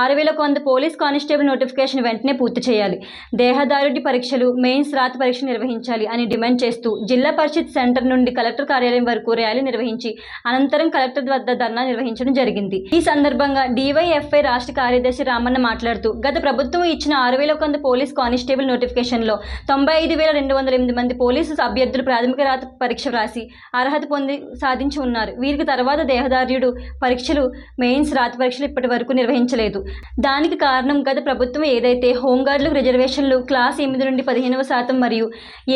ఆరు వేల కొంత పోలీస్ కానిస్టేబుల్ నోటిఫికేషన్ వెంటనే పూర్తి చేయాలి. దేహదారుడి పరీక్షలు మెయిన్స్ రాత పరీక్ష నిర్వహించాలి అని డిమాండ్ చేస్తూ జిల్లా పరిషత్ సెంటర్ నుండి కలెక్టర్ కార్యాలయం వరకు ర్యాలీ నిర్వహించి అనంతరం కలెక్టర్ వద్ద ధర్నా నిర్వహించడం జరిగింది. ఈ సందర్భంగా డివైఎఫ్ఐ రాష్ట్ర కార్యదర్శి రామన్న మాట్లాడుతూ గత ప్రభుత్వం ఇచ్చిన ఆరు వేల కొంత పోలీస్ కానిస్టేబుల్ నోటిఫికేషన్లో తొంభై ఐదు వేల రెండు వందల ఎనిమిది మంది పోలీసు అభ్యర్థులు ప్రాథమిక రాత పరీక్ష రాసి అర్హత పొంది సాధించి ఉన్నారు. వీరికి తర్వాత దేహదారుడు పరీక్షలు మెయిన్స్ రాత పరీక్షలు ఇప్పటి వరకు నిర్వహించలేదు. దానికి కారణం గత ప్రభుత్వం ఏదైతే హోంగార్డులకు రిజర్వేషన్లు క్లాస్ ఎనిమిది నుండి పదిహేనవ శాతం మరియు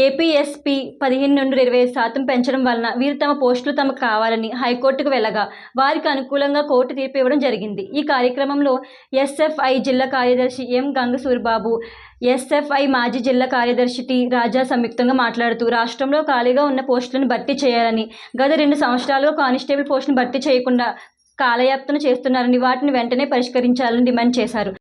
ఏపీఎస్పి పదిహేను నుండి ఇరవై ఐదు శాతం పెంచడం వలన వీరు తమ పోస్టులు తమకు కావాలని హైకోర్టుకు వెళ్ళగా వారికి అనుకూలంగా కోర్టు తీర్పు ఇవ్వడం జరిగింది. ఈ కార్యక్రమంలో ఎస్ఎఫ్ఐ జిల్లా కార్యదర్శి ఎం గంగసూరిబాబు ఎస్ఎఫ్ఐ మాజీ జిల్లా కార్యదర్శి టి రాజా సంయుక్తంగా మాట్లాడుతూ రాష్ట్రంలో ఖాళీగా ఉన్న పోస్టులను భర్తీ చేయాలని గత రెండు సంవత్సరాలుగా కానిస్టేబుల్ పోస్టును భర్తీ చేయకుండా కాలయాప్తన చేస్తున్నారని వాటిని వెంటనే పరిష్కరించాలని డిమాండ్ చేశారు.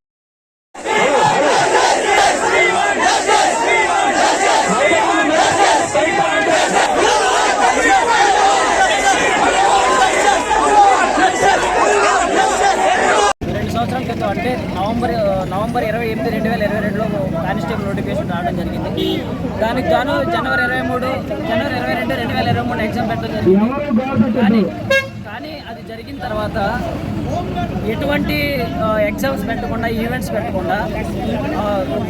రెండు సంవత్సరాల క్రితం అంటే నవంబర్ నవంబర్ ఇరవై ఎనిమిది రెండు వేల ఇరవై రెండులో కానిస్టేబుల్ నోటిఫికేషన్ రావడం జరిగింది. దానికి గాను జనవరి ఇరవై మూడు జనవరి ఇరవై రెండు రెండు వేల ఇరవై మూడు ఎగ్జామ్ పెట్టడం జరిగింది. కానీ కానీ అది జరిగిన తర్వాత ఎటువంటి ఎగ్జామ్స్ పెట్టకుండా ఈవెంట్స్ పెట్టకుండా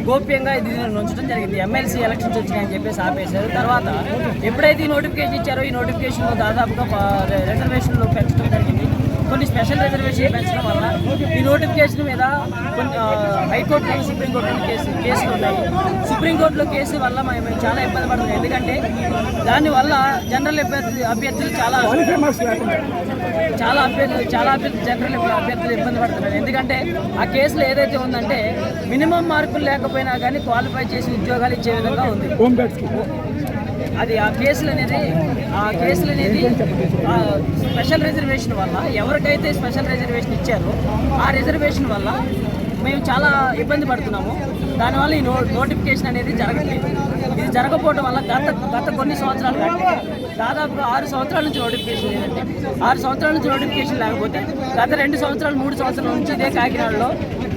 గోప్యంగా ఇది ఉంచడం జరిగింది. ఎమ్మెల్సీ ఎలక్షన్స్ వచ్చినాయని చెప్పేసి ఆపేశారు. తర్వాత ఎప్పుడైతే ఈ నోటిఫికేషన్ ఇచ్చారో ఈ నోటిఫికేషన్ దాదాపుగా రిజర్వేషన్లో పెంచడం జరిగింది. కొన్ని స్పెషల్ రిజర్వేషన్ పెంచడం వల్ల ఈ నోటిఫికేషన్ మీద కొన్ని హైకోర్టు సుప్రీంకోర్టు కేసు కేసులు ఉన్నాయి. సుప్రీంకోర్టులో కేసు వల్ల మేము చాలా ఇబ్బంది పడుతున్నాం. ఎందుకంటే దానివల్ల జనరల్ అభ్యర్థులు చాలా చాలా అభ్యర్థులు చాలా అభ్యర్థులు జనరల్ అభ్యర్థులు ఇబ్బంది పడుతున్నారు. ఎందుకంటే ఆ కేసులో ఏదైతే ఉందంటే మినిమం మార్కులు లేకపోయినా కానీ క్వాలిఫై చేసి ఉద్యోగాలు ఇచ్చే విధంగా ఉంది. అది ఆ కేసులు అనేది ఆ కేసులు అనేది స్పెషల్ రిజర్వేషన్ వల్ల ఎవరికైతే స్పెషల్ రిజర్వేషన్ ఇచ్చారో ఆ రిజర్వేషన్ వల్ల మేము చాలా ఇబ్బంది పడుతున్నాము. దానివల్ల ఈ నో నోటిఫికేషన్ అనేది జరగట్లేదు. ఇది జరగకపోవడం వల్ల గత గత కొన్ని సంవత్సరాలు దాదాపుగా ఆరు సంవత్సరాల నుంచి నోటిఫికేషన్ లేదండి. ఆరు సంవత్సరాల నుంచి నోటిఫికేషన్ లేకపోతే గత రెండు సంవత్సరాలు మూడు సంవత్సరాల నుంచి ఇదే కాకినాడలో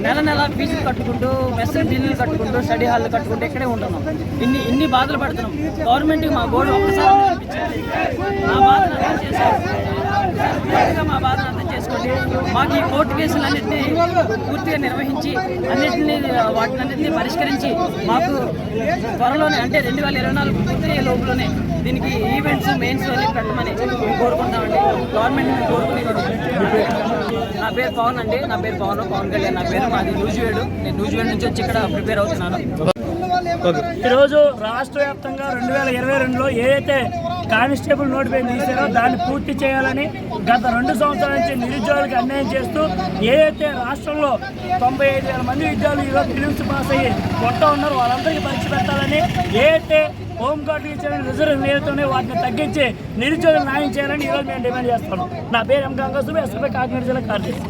నెల నెల ఫీజులు కట్టుకుంటూ మెస్ బిల్లులు కట్టుకుంటూ స్టడీ హాల్ కట్టుకుంటూ ఇక్కడే ఉంటున్నాం. ఇన్ని ఇన్ని బాధలు పడుతున్నాం. గవర్నమెంట్కి మా గోడు ఒక్కసారి మా బాధను అర్థం చేసుకోండి. మా బాధను అర్థం చేసుకోండి. మాకు ఈ కోర్టు కేసులన్నింటినీ పూర్తిగా నిర్వహించి అన్నింటినీ వాటినన్నింటినీ పరిష్కరించి మాకు త్వరలోనే అంటే రెండు వేల ఇరవై నాలుగు పూర్తి లోపలనే దీనికి ఈవెంట్స్ మెయిన్స్ అన్ని పెట్టమని కోరుకుంటామండి గవర్నమెంట్ మేము కోరుకునేది నా పేరు పవన్ అండి. నా పేరు పవన్ పవన్ కళ్యాణ్. నా పేరు మాది నూజివేడు. నేను నూజివేడు నుంచి వచ్చి ఇక్కడ ప్రిపేర్ అవుతున్నాను. ఈరోజు రాష్ట్ర వ్యాప్తంగా రెండు వేల ఇరవై రెండులో ఏదైతే కానిస్టేబుల్ నోటిఫికేషన్ తీశారో దాన్ని పూర్తి చేయాలని గత రెండు సంవత్సరాల నుంచి నిరుద్యోగులకు అన్యాయం చేస్తూ ఏదైతే రాష్ట్రంలో తొంభై ఐదు వేల మంది విద్యార్థులు ఈరోజు ఫిలిమ్స్ పాస్ అయ్యి కొట్ట ఉన్నారు వాళ్ళందరికీ పరీక్ష పెట్టాలని ఏదైతే హోంగార్డుకి ఇచ్చిన రిజర్వ్ నేరుతోనే వాటిని తగ్గించి నిరుద్యోగులు న్యాయం చేయాలని ఈరోజు మేము డిమాండ్ చేస్తున్నాం. నా పేరు ఎం గంగాసు ఎస్ఎఫ్ఐ కాకినాడ జిల్లా కార్యదర్శి.